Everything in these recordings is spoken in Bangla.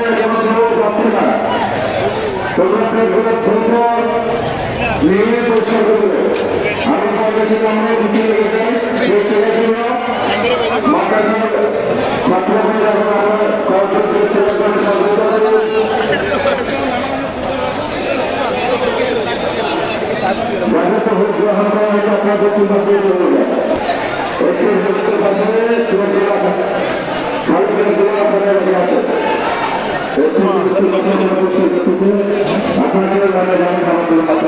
পাচ্ছে না। তোমরা ঘুরে দ্রুত নিয়ে পরিষ্কার করবে ভোটের পাশে ভালো করে দোয়া করে রেখে আসে আপনাকে জানা জানেন আমাদের কাছে আপনার সবার সবাই গ্রহণ করে না আমরা বসে যাই যারা তোমার ছেলেকে বলা করে তোলা তোমার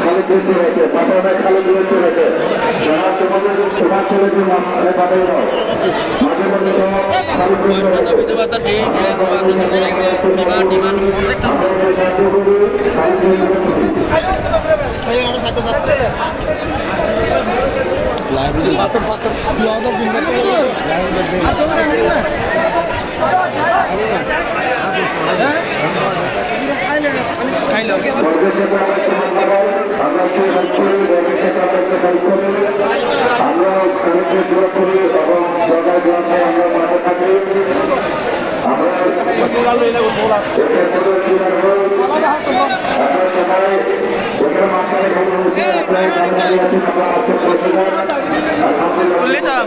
হয়েছে মাঠে অনেক খালি করতে হয়েছে। যারা তোমাদের তোমার ছেলেকে মাঠে পাঠাই দাও মাঝে মাঝে সব খালি করতে হয়েছে। আমাদের সাহায্য করি খালি করতে পরিবেশে করি আমরা করি এবং জায়গায় গ্রামে আমরা মাঠে থাকি আমরা সবাই ওখানে মাঝখানে ভালো হচ্ছে আপনার আছি আমরা আলহামদুলিল্লাহ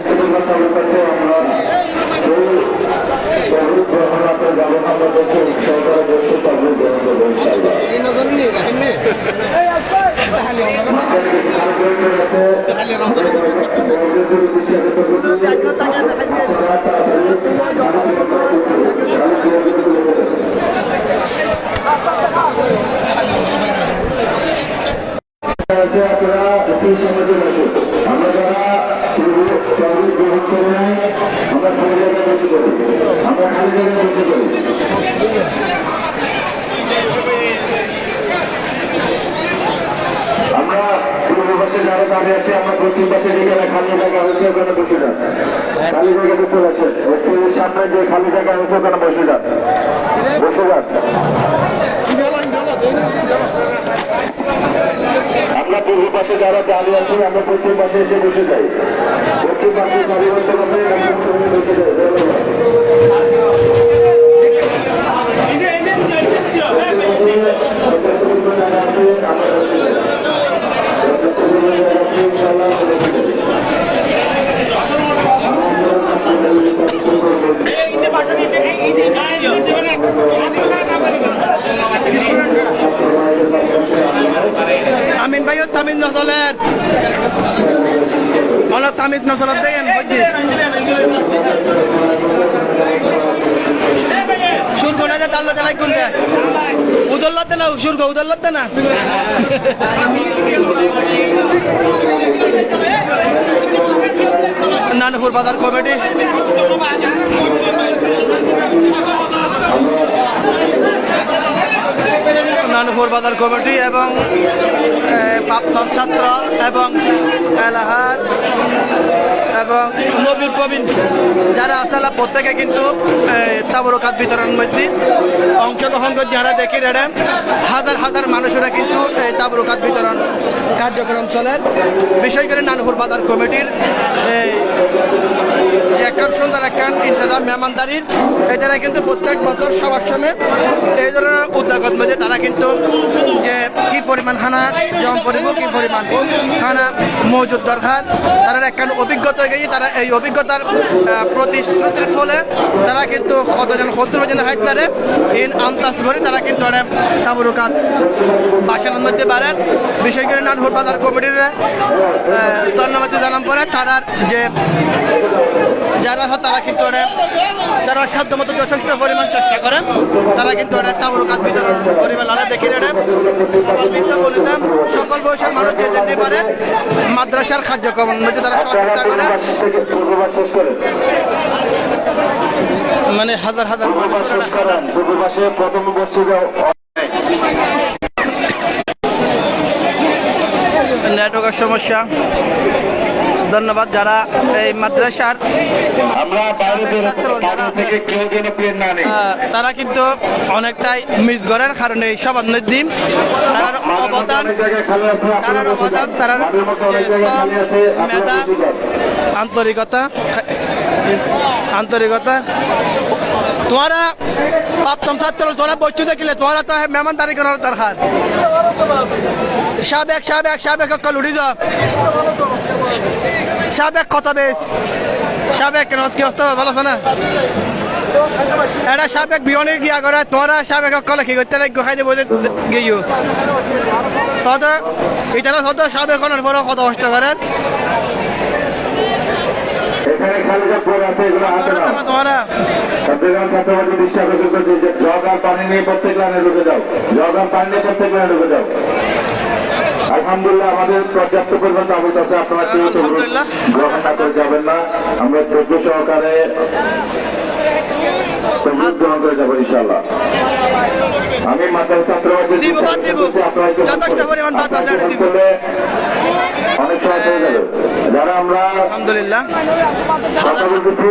গ্রহণ আপনার যাব আমরা দেখে সরকার বসে তহবিল গ্রহণ করব ইনশাআল্লাহ আপনারা খালি জায়গায় বসে করি আমরা পূর্ব পাশে যারা দাঁড়িয়ে আছি, আমরা পশ্চিম পাশে যেখানে খালি জায়গা হয়েছে ওখানে বসে যান। খালি জায়গাতে চলে আসেন। সামনে যে খালি জায়গা হয়েছে ওখানে বসে যান। বসে যান। আমরা পূর্ব পাশে যারা দাঁড়িয়ে আছি, আমরা পশ্চিম পাশে এসে বসে যাই। পশ্চিম পাশে পরিবর্তন বসে যাই। সামিন নজলের মনে সামিন নজলত দেন বুঝছি সুর কোনা যে তাল্লো চালাই কোন যে উদল্লত না, সুর গো উদল্লত না? নানপুর বাজার কমিটি। নানপুর বাজার কমিটি এবং প্রাক্তন ছাত্র এবং এলাহার এবং নবীর প্রবীণ। যারা আসলে প্রত্যেকে কিন্তু তাবরকাত বিতরণ মধ্যে অংশগ্রহণ করে যারা দেখি রেডে, হাজার হাজার মানুষেরা কিন্তু এই তাবরকাত বিতরণ কার্যক্রম চলে। বিশেষ করে নানপুর বাজার কমিটির যে একখান সুন্দর একখান ইন্তজাম মেহমানদারির, এটারা কিন্তু প্রত্যেক বছর সবার সময় এই ধরনের উদ্যোগের মধ্যে তারা কিন্তু যে কি পরিমাণ খানা জম করিব, কি পরিমাণ খানা মজুদ দরকার, তারা একখান অভিজ্ঞতা গেছে, তারা এই অভিজ্ঞতার প্রতিশ্রুতির ফলে তারা কিন্তু কতজন শত্রু যেন হাইট পারে। ইন আন্তাজ করে তারা কিন্তু একটা তাবরুকাত বাসানোর মধ্যে পারে। বিশেষ করে নানপুর বাজার কমিটির ধন্যবাদ জানাম পরে তারার যে যারা হয় তারা কিন্তু ওরা যারা সাধ্য মতো যথেষ্ট পরিমাণ চেষ্টা করেন তারা কিন্তু ওরা তাবরু কাজ বিতরণ করিবার দেখি সকল বয়সের মানুষ যে যেতে পারে মাদ্রাসার কার্যক্রমের মধ্যে তারা সহযোগিতা করেন মানে হাজার হাজার প্রথম নেটওয়ার্কের সমস্যা। ধন্যবাদ যারা এই মাদ্রাসার তারা কিন্তু অনেকটাই মিস করার কারণে এই সব দিন তার অবদান আপনারা বসে অবদান, যে আপনারা মেধা, আন্তরিকতা আন্তরিকতা। তোমারা প্রাপ্তম ছাত্র তোরা বস্তু দেখিলে তোরা তো মেহমানদারি করার দরকার। সাবেক সাবেক সাবেক অক্কল উড়ি যাও সাবেক কত বেশ। সাবেক কেন কি অবস্থা ভালো আছে না? এটা সাবেক বিয়নে গিয়া করে তোরা সাবেক অক্কল কি করতে লাগবে? খাইতে বসে গিয়ে সদ এটা সদ সাবেক বড় কত কষ্ট করে। তোমরা। চট্টগ্রাম ছাত্রবাদী দৃষ্টি করছে যে পানি নিয়ে প্রত্যেক লাইনে ঢুকে যাও। পানি নিয়ে প্রত্যেক লাইনে ঢুকে যাও। আলহামদুলিল্লাহ আমাদের পর্যাপ্ত পরিমাণ তাবুত আছে আপনারা কেউ তো গ্রহণ না করে যাবেন না। আমরা ধৈর্য সহকারে গ্রহণ করে যাব ইনশাল্লাহ আমি মাতার ছাত্রবাদী আপনারা একটু যথেষ্ট পরিমাণ বাদ আছে, আপনারা দিব। করলে অনেক সময় হয়ে যাবে যারা আমরা আলহামদুলিল্লাহ। কথা বলতেছি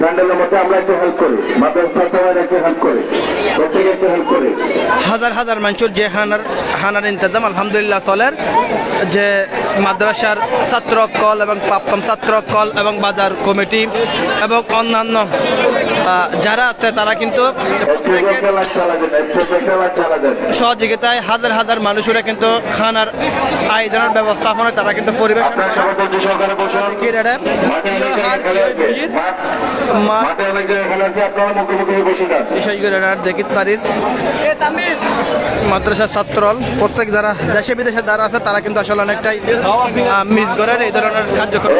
প্যান্ডেলের মধ্যে আমরা একটু হেল্প করি। মাদ্রাসা ছাত্ররা একটু হেল্প করি। প্রত্যেকে একটু হেল্প করি। হাজার হাজার মানুষের যে হানার হানার ইন্তজাম আলহামদুলিল্লাহ চলের। যে মাদ্রাসার ছাত্র কল এবং প্রাপ্তম ছাত্র কল এবং বাজার কমিটি এবং অন্যান্য যারা আছে তারা কিন্তু সহযোগিতায় হাজার হাজার মানুষরা কিন্তু খানার আয়োজনের ব্যবস্থাপনা তারা কিন্তু পরিবেশ বিশেষ পারি বসুন মাঠে অনেক জায়গায় খেলা আছে মাঠ- মাঠে অনেক জায়গায় খেলা আছে আপনারা মুখে মুখে বসে যান বিষয়গুলো দেখি তারির মাদ্রাসার ছাত্র প্রত্যেক যারা দেশে বিদেশে যারা আছে তারা কিন্তু আসলে অনেকটাই মিস করেন এই ধরনের কার্যক্রম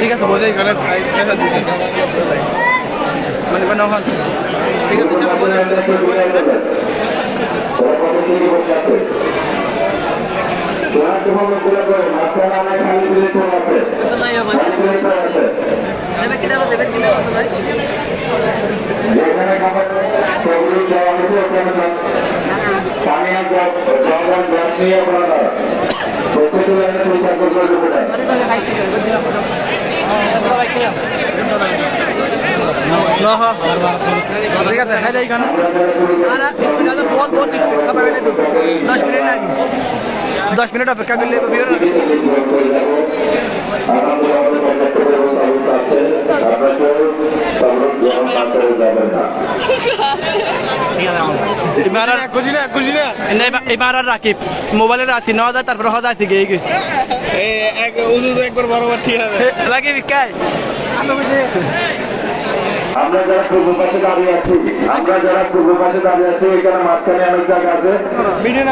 ঠিক আছে বোঝাই গেলে মানে মানে নহন ঠিক আছে সেটা বোঝাই। তোমার লোকগুলো করে মাঝখানে অনেক খালি প্লেট পরে আছে। খালি প্লেট পরে আছে। যেখানে খাবার তবলিগ দেওয়া হয়েছে ওখানে। পানি আর জল গ্যাস নিয়ে আপনারা প্রত্যেকে করে ঢুকে যান। নহ ঠিক আছে খাই যাই কেন আর স্পিড আছে বল বহুত স্পিড খাবার তো দশ মিনিট লাগবে। দশ মিনিট অপেক্ষা করলে এবার আর না না রাকিব। মোবাইলে রাখি নেওয়া যায় তারপরে হওয়া যায় থেকে একবার বরাবর ঠিক আছে রাকিব কাই আমরা যারা পূর্ব পাশে দাঁড়িয়ে আছি আমরা যারা পূর্ব পাশে দাঁড়িয়ে আছি এখানে মাঝখানে অনেক জায়গা আছে।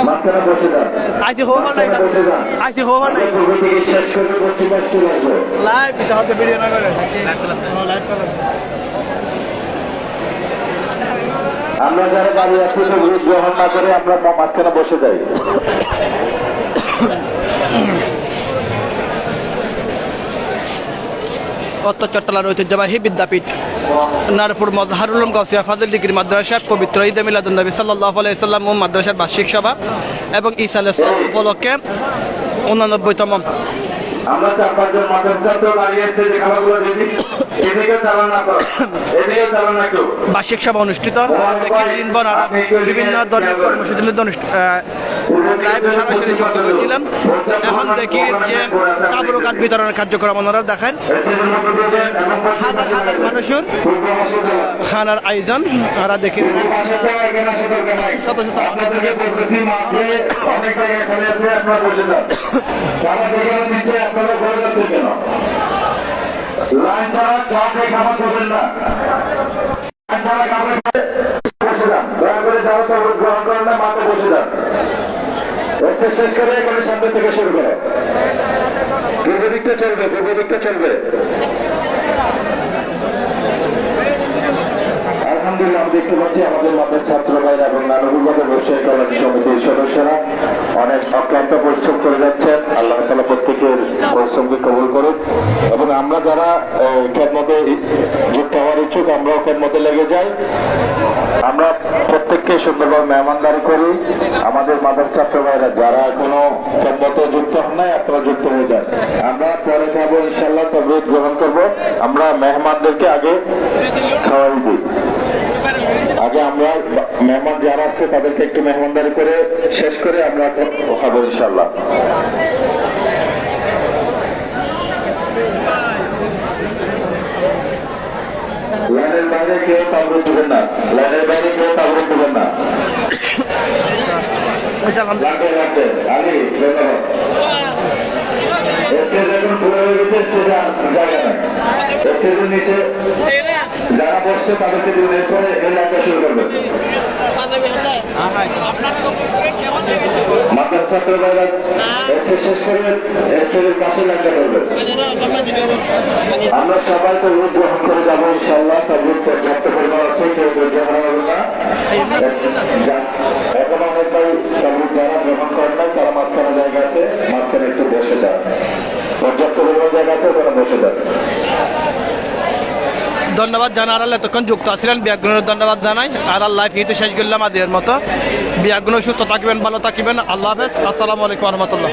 মাঝখানে বসে যান। আইসি হো ভালো মাঝখানে বসে যান। আইসি হো ভালো আমরা পূর্ব থেকে শেষ করে পশ্চিম পাশ চলে আসব লাইভ দিতে হবে ভিডিও না করে লাইভ চালাচ্ছে আমরা যারা দাঁড়িয়ে আছি সেগুলো গ্রহণ না করে আমরা মাঝখানে বসে যাই। উত্তর চট্টলার ঐতিহ্যবাহী বিদ্যাপীঠ। নারপুর মজহারুল উলুম গাউসিয়া ফাজিল ডিগ্রি মাদ্রাসার পবিত্র ঈদ মিলাদুল নবী সাল্লাহ আলাইসাল্লাম ও মাদ্রাসার বার্ষিক সভা এবং আলাইহিস উপলক্ষে উননব্বইতম। আমরা চার পাঁচজন মাদ্রাসা তো দাঁড়িয়ে আছে যে খাবারগুলো রেডি এদিকে চালান করো এদিকে চালান না বার্ষিক সভা অনুষ্ঠিত। বিভিন্ন ধরনের আহ, লাইভ সরাসরি যুক্ত করেছিলাম। এখন দেখি যে তাবরকাত বিতরণের কার্যক্রম ওনারা দেখেন। হাজার হাজার মানুষের খানার আয়োজন। ওরা দেখি শত শত মাত্র তারা বসে যান এসে শেষ করে এখানে সামনে থেকে শুরু করো। পূর্ব দিকটা চলবে পূর্ব দিকটা চলবে। দেখতে পাচ্ছি, আমাদের ছাত্র ভাইরা এবং ব্যবসায়ী সমিতির সদস্যরা অনেক অক্লান্ত পরিশ্রম করে যাচ্ছেন। আল্লাহ তালা প্রত্যেকের পরিশ্রমকে কবুল এবং আমরা যারা খেদমতে যুক্ত হওয়ার ইচ্ছুক, আমরাও খেদমতে লেগে যাই। আমরা প্রত্যেককে সুন্দরভাবে মেহমানদারি করি। আমাদের মাদার ছাত্র ভাইরা যারা এখনও খেদমতে যুক্ত হন নাই, আপনারা যুক্ত হয়ে যান। আমরা পরে খাব ইনশাল্লাহ তবে গ্রহণ করব। আমরা মেহমানদেরকে আগে খাওয়াই দিই। আগে আমরা মেহমান যারা আসছে তাদেরকে একটু মেহমানদারি করে শেষ করে আমরা খাব ইনশাল্লাহ লাইনের বাইরে কেউ না। লাইনের বাইরে কেউ না। নিচে যারা বসছে তাদেরকে দিন এরপরে এই লাইনটা শুরু করবে। মাদ্রাসা ছাত্র যারা এসে শেষ করে স্টেজের পাশে লাইনটা করবে। আমরা সবাই তো রূপ গ্রহণ করে যাব ইনশাল্লাহ তার রূপ পর্যাপ্ত পরিমাণ আছে, কেউ হারা হবে না। এখন অনেক তার রূপ যারা গ্রহণ করেন নাই, তারা মাঝখানে জায়গা আছে, মাঝখানে একটু বসে যান পর্যাপ্ত পরিমাণ জায়গা আছে ওখানে বসে যান ধন্যবাদ জানার আল্লাহ এতক্ষণ যুক্ত আছিলেন। বিয়াগুনের ধন্যবাদ জানাই। আর আল্লাহ কিন্তু শেষ করলাম আদের মতো। বিয়াগুন সুস্থ থাকবেন, ভালো থাকবেন। আল্লাহ হাফেজ। আসসালামু আলাইকুম রহমতুল্লাহ।